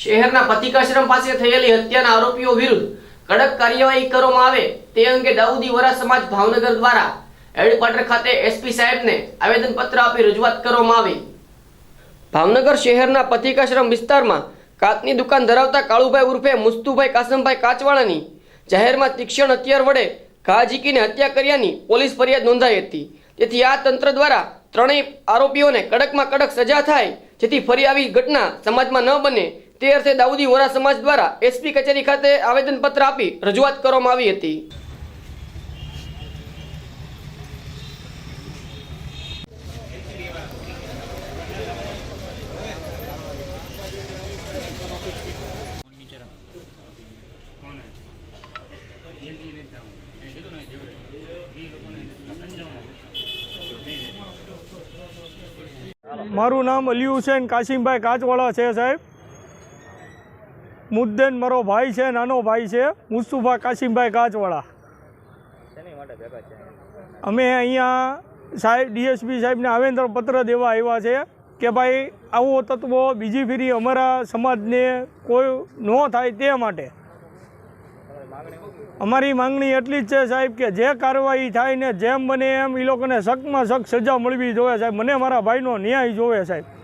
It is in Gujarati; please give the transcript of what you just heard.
શહેરના પતિકાશ્રમ પાસે થયેલી હત્યાના આરોપીઓ વિરુદ્ધ કડક કાર્યવાહી કરવામાં આવે તે અંગે દાઉદી વરા સમાજ ભાવનગર દ્વારા હેડક્વાર્ટર ખાતે એસપી સાહેબને આવેદનપત્ર આપી રજૂઆત કરવામાં આવી. ભાવનગર શહેરના પતિકાશ્રમ વિસ્તારમાં કાચની દુકાન ધરાવતા કાળુભાઈ ઉર્ફે મુસ્તુભાઈ કાસમભાઈ કાચવાળાની જાહેરમાં તીક્ષ્ણ હથિયાર વડે ઘા ઝીકીને હત્યા કર્યાની પોલીસ ફરિયાદ નોંધાઈ હતી. તેથી આ તંત્ર દ્વારા ત્રણેય આરોપીઓને કડકમાં કડક સજા થાય, જેથી ફરી આવી ઘટના સમાજમાં ન બને તે અર્થે દાઉદી વોરા સમાજ દ્વારા એસપી કચેરી ખાતે આવેદનપત્ર આપી રજૂઆત કરવામાં આવી હતી. મારું નામ અલી હુસેન કાશીમભાઈ કાચવાળા છે સાહેબ. મુદ્દેન મારો ભાઈ છે નાનો ભાઈ છે મુસ્તુફા કાશીમભાઈ કાચવાળા. અમે અહીંયા સાહેબ ડીએસપી સાહેબને આવેદનપત્ર દેવા આવ્યા છે કે ભાઈ આવો તત્વો બીજી ફેરી અમારા સમાજને કોઈ ન થાય તે માટે. અમારી માંગણી એટલી જ છે સાહેબ કે જે કાર્યવાહી થાય ને જેમ બને એમ એ લોકોને શકમાં શક સજા મળવી જોઈએ સાહેબ. મને મારા ભાઈનો ન્યાય જોવે સાહેબ.